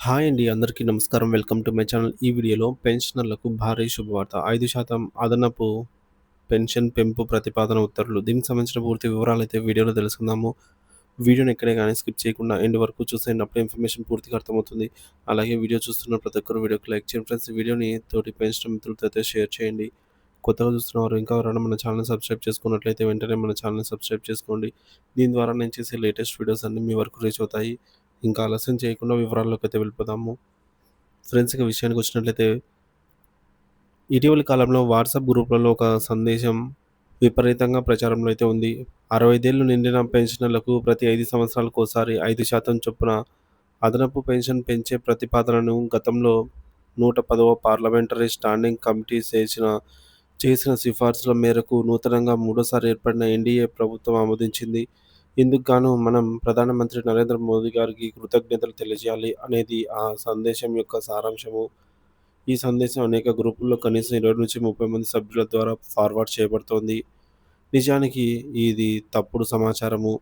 Hi అండి. అందరికీ నమస్కారం. Welcome to my channel. ఈ వీడియోలో పెన్షనర్లకు భారీ శుభవార్త. ఐదు శాతం అదనపు పెన్షన్ పెంపు ప్రతిపాదన ఉత్తర్వులు. దీనికి సంబంధించిన పూర్తి వివరాలు అయితే వీడియోలో తెలుసుకుందాము. వీడియోని ఎక్కడే కానీ స్కిప్ చేయకుండా ఎండ్ వరకు చూసేటప్పుడు ఇన్ఫర్మేషన్ పూర్తిగా అర్థమవుతుంది. అలాగే వీడియో చూస్తున్న ప్రతి ఒక్కరు వీడియోకి లైక్ చేయండి ఫ్రెండ్స్. వీడియోని తోటి పెన్షన్ మిత్రులతో అయితే షేర్ చేయండి. కొత్తగా చూస్తున్నవారు ఇంకా ఎవరైనా మన ఛానల్‌ని సబ్స్క్రైబ్ చేసుకున్నట్లయితే వెంటనే మన ఛానల్‌ని సబ్స్క్రైబ్ చేసుకోండి. దీని ద్వారా నేను చేసే లేటెస్ట్ వీడియోస్ అన్నీ మీ వరకు రీచ్ అవుతాయి. ఇంకా ఆలస్యం చేయకుండా వివరాల్లోకైతే వెళ్ళిపోదాము. ఫ్రెండ్స్ ఇక విషయానికి వచ్చినట్లయితే ఇటీవలి కాలంలో వాట్సాప్ గ్రూప్‌లలో ఒక సందేశం విపరీతంగా ప్రచారంలో అయితే ఉంది. అరవైదేళ్ళు నిండిన పెన్షనర్లకు ప్రతి ఐదు సంవత్సరాలకు ఒకసారి ఐదు శాతం చొప్పున అదనపు పెన్షన్ పెంచే ప్రతిపాదనను గతంలో 110వ పార్లమెంటరీ స్టాండింగ్ కమిటీ చేసిన చేసిన సిఫార్సుల మేరకు నూతనంగా మూడోసారి ఏర్పడిన ఎన్డీఏ ప్రభుత్వం ఆమోదించింది. ఇందుకు గాను మనం ప్రధానమంత్రి నరేంద్ర మోదీ గారికి కృతజ్ఞతలు తెలియజేయాలి అనేది ఆ సందేశం యొక్క సారాంశము. ఈ సందేశం అనేక గ్రూపుల్లో కనీసం 20-30 మంది సభ్యుల ద్వారా ఫార్వర్డ్ చేయబడుతోంది. నిజానికి ఇది తప్పుడు సమాచారము.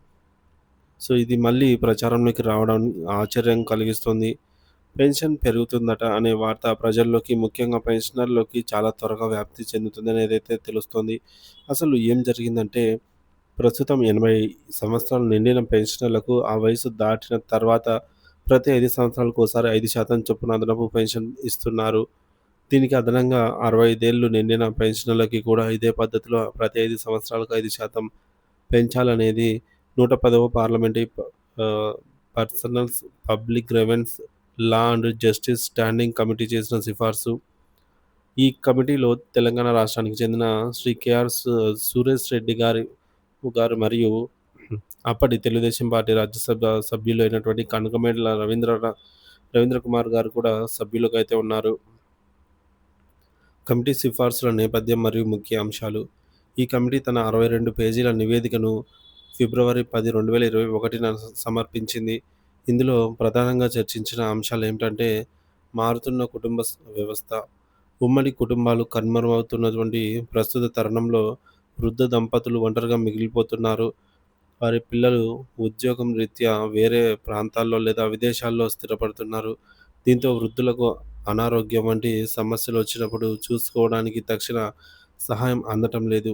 సో, ఇది మళ్ళీ ప్రచారంలోకి రావడం ఆశ్చర్యం కలిగిస్తుంది పెన్షన్ పెరుగుతుందట అనే వార్త ప్రజల్లోకి ముఖ్యంగా పెన్షనర్‌లోకి చాలా త్వరగా వ్యాప్తి చెందుతుందనేదైతే తెలుస్తోంది. అసలు ఏం జరిగిందంటే ప్రస్తుతం 80 సంవత్సరాలు నిండిన పెన్షనర్లకు ఆ వయసు దాటిన తర్వాత ప్రతి 5 సంవత్సరాలకోసారి ఐదు శాతం చొప్పున అదనపు పెన్షన్ ఇస్తున్నారు. దీనికి అదనంగా అరవై ఐదేళ్ళు నిండిన పెన్షనర్లకి కూడా ఇదే పద్ధతిలో ప్రతి ఐదు సంవత్సరాలకు ఐదు శాతం పెంచాలనేది 110వ parliamentary personnels public grievances law and justice standing committee చేసిన సిఫార్సు. ఈ కమిటీలో తెలంగాణ రాష్ట్రానికి చెందిన శ్రీ కేఆర్ సురేష్ రెడ్డి గారి గారు మరియు అప్పటి తెలుగుదేశం పార్టీ రాజ్యసభ సభ్యులైనటువంటి కనకమేడల రవీంద్ర రవీంద్ర కుమార్ గారు కూడా సభ్యులుగా అయితే ఉన్నారు. కమిటీ సిఫార్సుల నేపథ్యం మరియు ముఖ్య అంశాలు. ఈ కమిటీ తన 62 పేజీల నివేదికను ఫిబ్రవరి 10, 2021న సమర్పించింది. ఇందులో ప్రధానంగా చర్చించిన అంశాలేమిటంటే మారుతున్న కుటుంబ వ్యవస్థ, ఉమ్మడి కుటుంబాలు కనుమరుగవుతున్నటువంటి ప్రస్తుత తరుణంలో వృద్ధ దంపతులు ఒంటరిగా మిగిలిపోతున్నారు. వారి పిల్లలు ఉద్యోగం రీత్యా వేరే ప్రాంతాల్లో లేదా విదేశాల్లో స్థిరపడుతున్నారు. దీంతో వృద్ధులకు అనారోగ్యం వంటి సమస్యలు వచ్చినప్పుడు చూసుకోవడానికి తక్షణ సహాయం అందటం లేదు.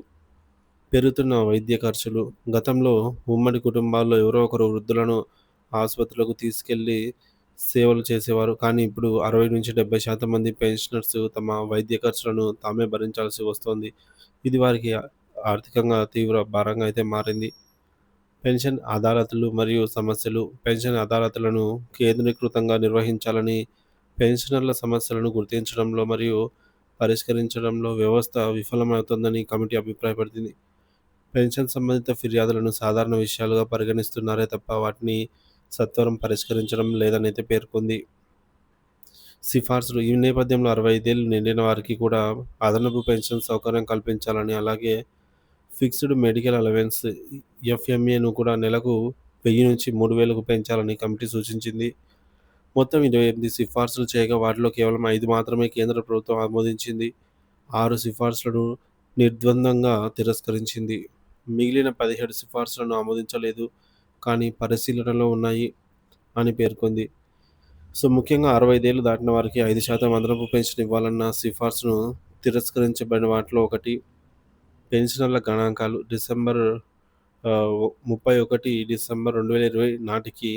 పెరుగుతున్న వైద్య ఖర్చులు. గతంలో ఉమ్మడి కుటుంబాల్లో ఎవరో ఒకరు వృద్ధులను ఆసుపత్రులకు తీసుకెళ్ళి సేవలు చేసేవారు. కానీ ఇప్పుడు 60-70% మంది పెన్షనర్స్ తమ వైద్య ఖర్చులను తామే భరించాల్సి వస్తోంది. ఇది వారికి ఆర్థికంగా తీవ్ర భారంగా అయితే మారింది. పెన్షన్ అదాలతులు మరియు సమస్యలు. పెన్షన్ అదాలతులను కేంద్రీకృతంగా నిర్వహించాలని, పెన్షనర్ల సమస్యలను గుర్తించడంలో మరియు పరిష్కరించడంలో వ్యవస్థ విఫలమవుతుందని కమిటీ అభిప్రాయపడింది. పెన్షన్ సంబంధిత ఫిర్యాదులను సాధారణ విషయాలుగా పరిగణిస్తున్నారే తప్ప వాటిని సత్వరం పరిష్కరించడం లేదనైతే పేర్కొంది. సిఫార్సులు. ఈ నేపథ్యంలో అరవై ఐదేళ్ళు నిండిన వారికి కూడా అదనపు పెన్షన్ సౌకర్యం కల్పించాలని, అలాగే ఫిక్స్డ్ మెడికల్ అలవెన్స్ ఎఫ్ఎంఏను కూడా నెలకు 1000-3000కు పెంచాలని కమిటీ సూచించింది. మొత్తం 28 సిఫార్సులు చేయగా వాటిలో కేవలం ఐదు మాత్రమే కేంద్ర ప్రభుత్వం ఆమోదించింది. ఆరు సిఫార్సులను నిర్ద్వందంగా తిరస్కరించింది. మిగిలిన 17 సిఫార్సులను ఆమోదించలేదు కానీ పరిశీలనలో ఉన్నాయి అని పేర్కొంది. సో, ముఖ్యంగా అరవైదేళ్ళు దాటిన వారికి ఐదు శాతం అదనపు పెన్షన్ ఇవ్వాలన్న సిఫార్సును తిరస్కరించబడిన వాటిలో ఒకటి. పెన్షనర్ల గణాంకాలు డిసెంబర్ ముప్పై ఒకటి డిసెంబర్ రెండు వేల ఇరవై నాటికి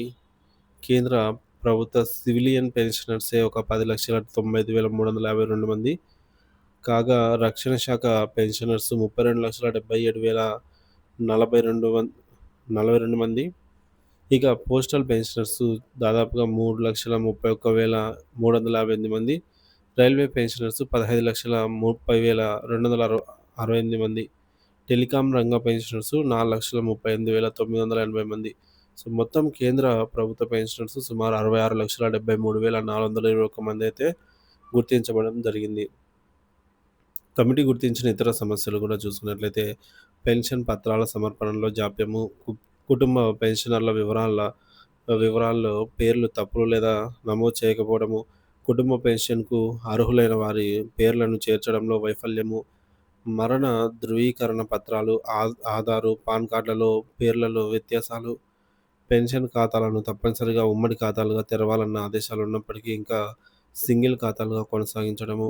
కేంద్ర ప్రభుత్వ సివిలియన్ పెన్షనర్సే ఒక పది లక్షల తొంభై ఐదు వేల మూడు వందల యాభై రెండు మంది. కాగా రక్షణ శాఖ పెన్షనర్స్ ముప్పై రెండు లక్షల డెబ్బై ఏడు వేల నలభై రెండు నలభై రెండు మంది. ఇక పోస్టల్ పెన్షనర్స్ దాదాపుగా మూడు లక్షల ముప్పై ఒక్క వేల మూడు వందల యాభై ఎనిమిది మంది. రైల్వే పెన్షనర్స్ పదహైదు లక్షల ముప్పై వేల రెండు వందల అరవై అరవై ఎనిమిది మంది. టెలికాం రంగ పెన్షనర్స్ 4,38,980 మంది. సో, మొత్తం కేంద్ర ప్రభుత్వ పెన్షనర్స్ సుమారు 66,73,421 మంది అయితే గుర్తించబడడం జరిగింది. కమిటీ గుర్తించిన ఇతర సమస్యలు కూడా చూసుకున్నట్లయితే పెన్షన్ పత్రాల సమర్పణలో జాప్యము, కు కుటుంబ పెన్షనర్ల వివరాల వివరాల్లో పేర్లు తప్పులు లేదా నమోదు చేయకపోవడము, కుటుంబ పెన్షన్‌కు అర్హులైన వారి పేర్లను చేర్చడంలో వైఫల్యము, మరణ ధృవీకరణ పత్రాలు, ఆధారు, పాన్ కార్డులలో పేర్లలో వ్యత్యాసాలు, పెన్షన్ ఖాతాలను తప్పనిసరిగా ఉమ్మడి ఖాతాలుగా తెరవాలన్న ఆదేశాలు ఉన్నప్పటికీ ఇంకా సింగిల్ ఖాతాలుగా కొనసాగించడము.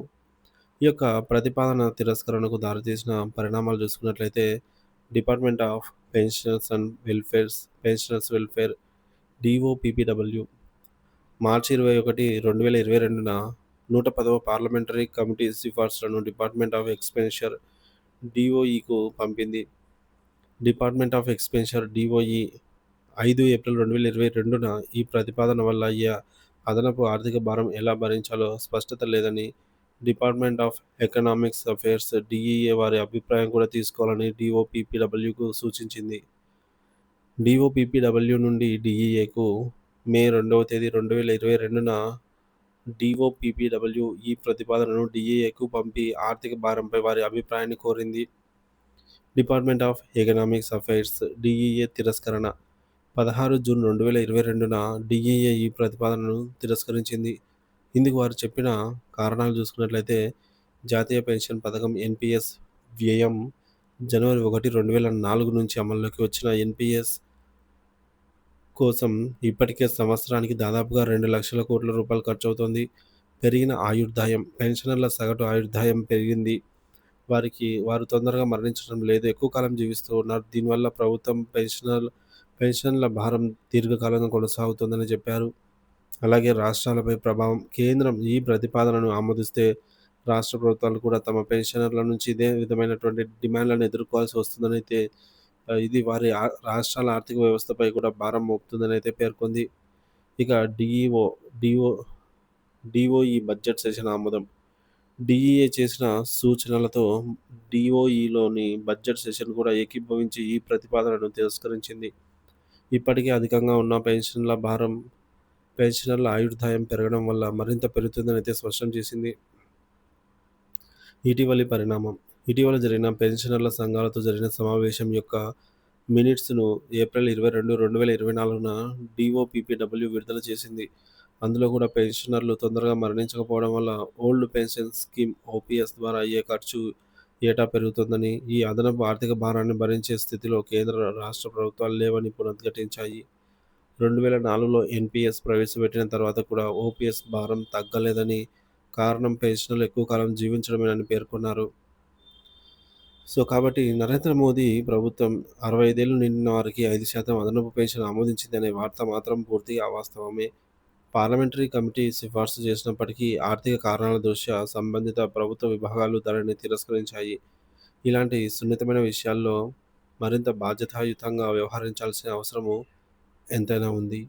ఈ యొక్క ప్రతిపాదన తిరస్కరణకు దారితీసిన పరిణామాలు చూసుకున్నట్లయితే department of pensioners and welfares pensioners welfare DOPPW మార్చి ఇరవై ఒకటి రెండు వేల ఇరవై రెండున నూట పదవ పార్లమెంటరీ కమిటీ సిఫార్సులను డిపార్ట్మెంట్ ఆఫ్ ఎక్స్పెన్షర్ డిఓఈకు పంపింది. డిపార్ట్మెంట్ ఆఫ్ ఎక్స్పెన్షర్ డిఓఈ ఐదు ఏప్రిల్ రెండు వేల ఇరవై రెండున ఈ ప్రతిపాదన వల్ల అయ్యే అదనపు ఆర్థిక భారం ఎలా భరించాలో స్పష్టత లేదని department of economics affairs DEA వారి అభిప్రాయం కూడా తీసుకోవాలని డిఓపిపిడబ్ల్యూకు సూచించింది. డిఓపిపిడబ్ల్యూ నుండి డిఈఏకు మే రెండవ తేదీ రెండు వేల ఇరవై రెండున డిఓపిపిడబ్ల్యూ ఈ ప్రతిపాదనను డిఈఏకు పంపి ఆర్థిక భారంపై వారి అభిప్రాయాన్ని కోరింది. Department of economics affairs DEA తిరస్కరణ. పదహారు జూన్ రెండు వేల ఇరవై రెండున డిఈఏ ఈ ప్రతిపాదనను తిరస్కరించింది. ఇందుకు వారు చెప్పిన కారణాలు చూసుకున్నట్లయితే జాతీయ పెన్షన్ పథకం ఎన్పిఎస్ వ్యయం జనవరి ఒకటి రెండు వేల నాలుగు నుంచి అమల్లోకి వచ్చిన ఎన్పిఎస్ కోసం ఇప్పటికే సంవత్సరానికి దాదాపుగా రెండు లక్షల కోట్ల రూపాయలు ఖర్చు అవుతుంది పెరిగిన ఆయుర్దాయం పెన్షనర్ల సగటు ఆయుర్దాయం పెరిగింది. వారికి వారు తొందరగా మరణించడం లేదు. ఎక్కువ కాలం జీవిస్తూ ఉన్నారు. దీనివల్ల ప్రభుత్వం పెన్షనర్ పెన్షన్ల భారం దీర్ఘకాలంగా కొనసాగుతుందని చెప్పారు. అలాగే రాష్ట్రాలపై ప్రభావం కేంద్రం ఈ ప్రతిపాదనను ఆమోదిస్తే రాష్ట్ర ప్రభుత్వాలు కూడా తమ పెన్షనర్ల నుంచి ఇదే విధమైనటువంటి డిమాండ్లను ఎదుర్కోవాల్సి వస్తుందని అయితే ఇది వారి రాష్ట్రాల ఆర్థిక వ్యవస్థపై కూడా భారం మోపుతుందని అయితే పేర్కొంది. ఇక DEO DO DOE budget session ఆమోదం. డిఈఏ చేసిన సూచనలతో డిఓఈలోని బడ్జెట్ సెషన్ కూడా ఏకీభవించి ఈ ప్రతిపాదనను తిరస్కరించింది. ఇప్పటికే అధికంగా ఉన్న పెన్షన్ల భారం పెన్షనర్ల ఆయుర్దాయం పెరగడం వల్ల మరింత పెరుగుతుందని అయితే స్పష్టం చేసింది. ఇటీవలి పరిణామం. ఇటీవల జరిగిన పెన్షనర్ల సంఘాలతో జరిగిన సమావేశం యొక్క మినిట్స్ను ఏప్రిల్ ఇరవై రెండు రెండు వేల ఇరవై నాలుగున డిఓపిపిడబ్ల్యూ విడుదల చేసింది. అందులో కూడా పెన్షనర్లు తొందరగా మరణించకపోవడం వల్ల ఓల్డ్ పెన్షన్ స్కీమ్ ఓపీఎస్ ద్వారా అయ్యే ఖర్చు ఏటా పెరుగుతుందని ఈ అదనపు ఆర్థిక భారాన్ని భరించే స్థితిలో కేంద్ర రాష్ట్ర ప్రభుత్వాలు లేవని పునరుద్ఘాటించాయి. రెండు వేల నాలుగులో ఎన్పిఎస్ ప్రవేశపెట్టిన తర్వాత కూడా ఓపీఎస్ భారం తగ్గలేదని కారణం పెన్షన్లు ఎక్కువ కాలం జీవించడమేనని పేర్కొన్నారు. సో కాబట్టి నరేంద్ర మోదీ ప్రభుత్వం అరవై ఐదేళ్ళు నిండిన వారికి ఐదు శాతం అదనపు పెన్షన్ ఆమోదించిందనే వార్త మాత్రం పూర్తిగా అవాస్తవమే. పార్లమెంటరీ కమిటీ సిఫార్సు చేసినప్పటికీ ఆర్థిక కారణాల దృష్ట్యా సంబంధిత ప్రభుత్వ విభాగాలు దానిని తిరస్కరించాయి. ఇలాంటి సున్నితమైన విషయాల్లో మరింత బాధ్యతాయుతంగా వ్యవహరించాల్సిన అవసరము ఎంతైనా ఉంది.